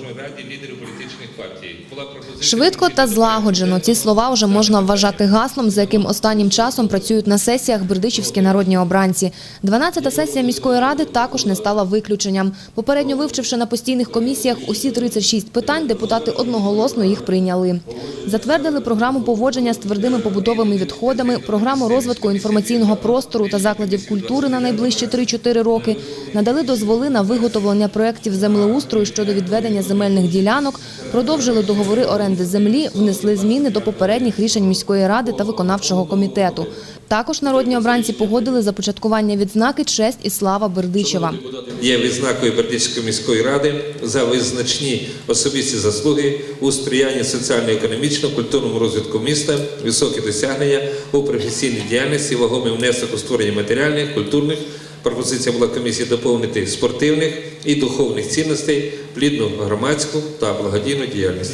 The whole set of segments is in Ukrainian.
Раді лідерів політичних партій була пропозиція Швидко та злагоджено. Ці слова вже можна вважати гаслом, за яким останнім часом працюють на сесіях бердичівські народні обранці. 12-та сесія міської ради також не стала виключенням. Попередньо вивчивши на постійних комісіях усі 36 питань, депутати одноголосно їх прийняли. Затвердили програму поводження з твердими побутовими відходами, програму розвитку інформаційного простору та закладів культури на найближчі 3-4 роки, надали дозволи на виготовлення проєктів землеустрою щодо відведення земельних ділянок, продовжили договори оренди землі, внесли зміни до попередніх рішень міської ради та виконавчого комітету. Також народні обранці погодили започаткування відзнаки «Честь і слава Бердичева». є відзнакою Бердичівської міської ради за визначні особисті заслуги у сприянні соціально-економічному, культурному розвитку міста, високі досягнення у професійній діяльності, вагомий внесок у створення матеріальних, культурних. Пропозиція була комісії доповнити спортивних і духовних цінностей, плідну громадську та благодійну діяльність.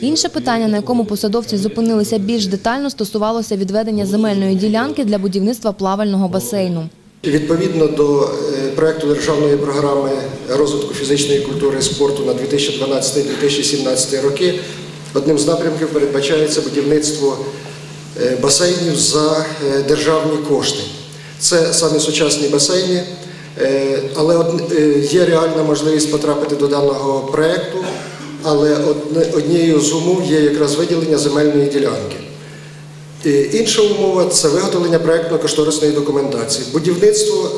Інше питання, на якому посадовці зупинилися більш детально, стосувалося відведення земельної ділянки для будівництва плавального басейну. Відповідно до е, проекту державної програми розвитку фізичної культури і спорту на 2012-2017 роки, одним з напрямків передбачається будівництво е, басейнів за е, державні кошти. Це самі сучасні басейни, е, але е, є реальна можливість потрапити до даного проекту, але однією з умов є якраз виділення земельної ділянки. Е, Інша умова це виготовлення проєктно-кошторисної документації. Будівництво,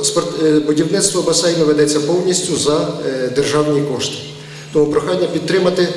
будівництво басейну ведеться повністю за державні кошти. Тому прохання підтримати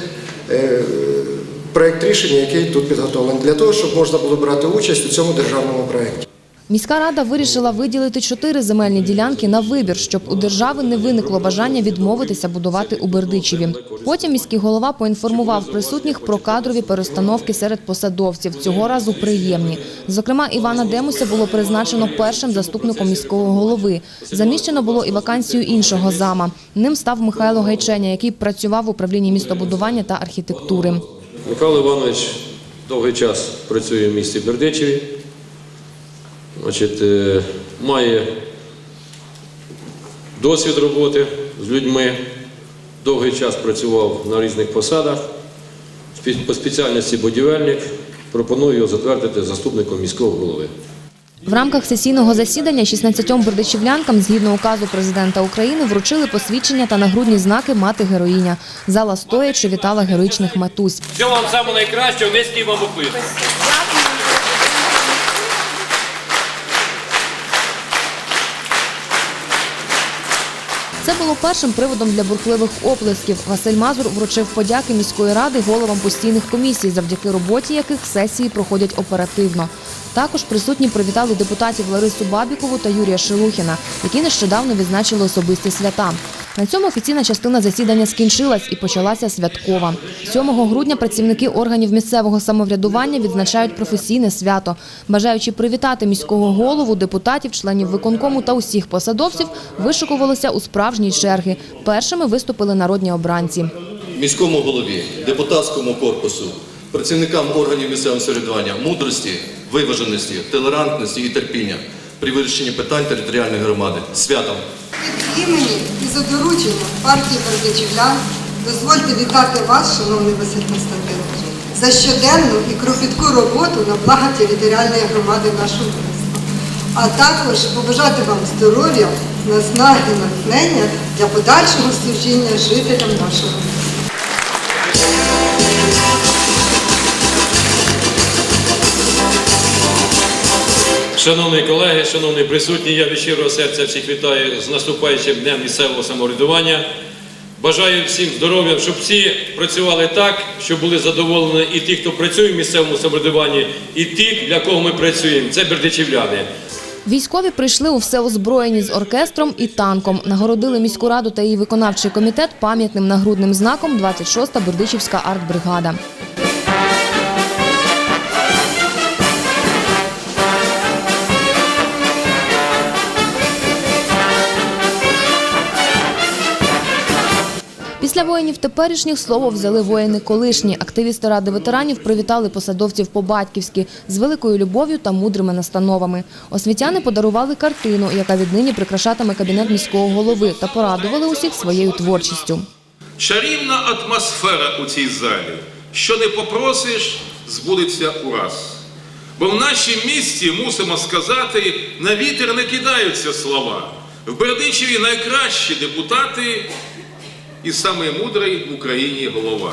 проєкт рішення, який тут підготовлений, для того, щоб можна було брати участь у цьому державному проєкті. Міська рада вирішила виділити чотири земельні ділянки на вибір, щоб у держави не виникло бажання відмовитися будувати у Бердичеві. Потім міський голова поінформував присутніх про кадрові перестановки серед посадовців. Цього разу приємні. Зокрема, Івана Демуся було призначено першим заступником міського голови. Заміщено було і вакансію іншого зама. Ним став Михайло Гайченя, який працював в управлінні містобудування та архітектури. Михайло Іванович довгий час працює в місті Бердичеві. Значить, е, має досвід роботи з людьми, довгий час працював на різних посадах. По спеціальності будівельник. Пропоную його затвердити заступником міського голови. В рамках сесійного засідання 16 бердичівлянкам згідно указу президента України вручили посвідчення та нагрудні знаки мати героїня. Зала стоячи вітала героїчних матусь. Всього вам самого найкращого, низький вам уклін. Це було першим приводом для бурхливих оплесків. Василь Мазур вручив подяки міської ради головам постійних комісій, завдяки роботі яких сесії проходять оперативно. Також присутні привітали депутатів Ларису Бабікову та Юрія Шелухіна, які нещодавно відзначили особисті свята. На цьому офіційна частина засідання скінчилась і почалася святкова. 7 грудня працівники органів місцевого самоврядування відзначають професійне свято. Бажаючи привітати міського голову, депутатів, членів виконкому та усіх посадовців, вишикувалися у справжній черги. Першими виступили народні обранці. міському голові, депутатському корпусу, працівникам органів місцевого самоврядування, мудрості, виваженості, толерантності і терпіння при вирішенні питань територіальної громади. Святом! Імені і за дорученням партії Бердичівлян дозвольте вітати вас, шановний Василь Константинович, за щоденну і кропітку роботу на благо територіальної громади нашого міста. А також побажати вам здоров'я, наснаги, натхнення для подальшого служіння жителям нашого міста. Шановні колеги, шановні присутні, я від щирого серця всіх вітаю з наступаючим днем місцевого самоврядування. Бажаю всім здоров'я, щоб всі працювали так, щоб були задоволені і ті, хто працює в місцевому самоврядуванні, і ті, для кого ми працюємо. Це бердичівляни. Військові прийшли у все озброєні з оркестром і танком. Нагородили міську раду та її виконавчий комітет пам'ятним нагрудним знаком 26-та Бердичівська артбригада. Після воїнів теперішніх слово взяли воїни колишні. Активісти ради ветеранів привітали посадовців по-батьківськи з великою любов'ю та мудрими настановами. Освітяни подарували картину, яка віднині прикрашатиме кабінет міського голови, та порадували усіх своєю творчістю. Чарівна атмосфера у цій залі. Що не попросиш, збудеться ураз. Бо в нашому місті мусимо сказати, на вітер не кидаються слова. В Бердичеві найкращі депутати і самий мудрий в Україні голова.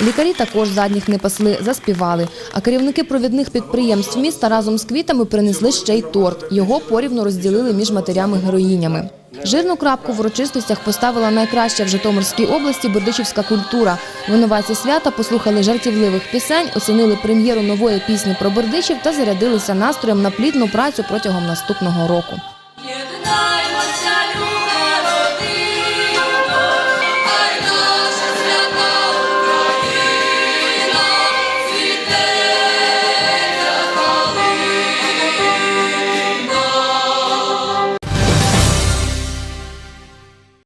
Лікарі також задніх не пасли, заспівали. А керівники провідних підприємств міста разом з квітами принесли ще й торт. Його порівну розділили між матерями-героїнями. Жирну крапку в урочистостях поставила найкраща в Житомирській області бердичівська культура. Винуватці свята послухали жартівливих пісень, оцінили прем'єру нової пісні про бердичів та зарядилися настроєм на плідну працю протягом наступного року.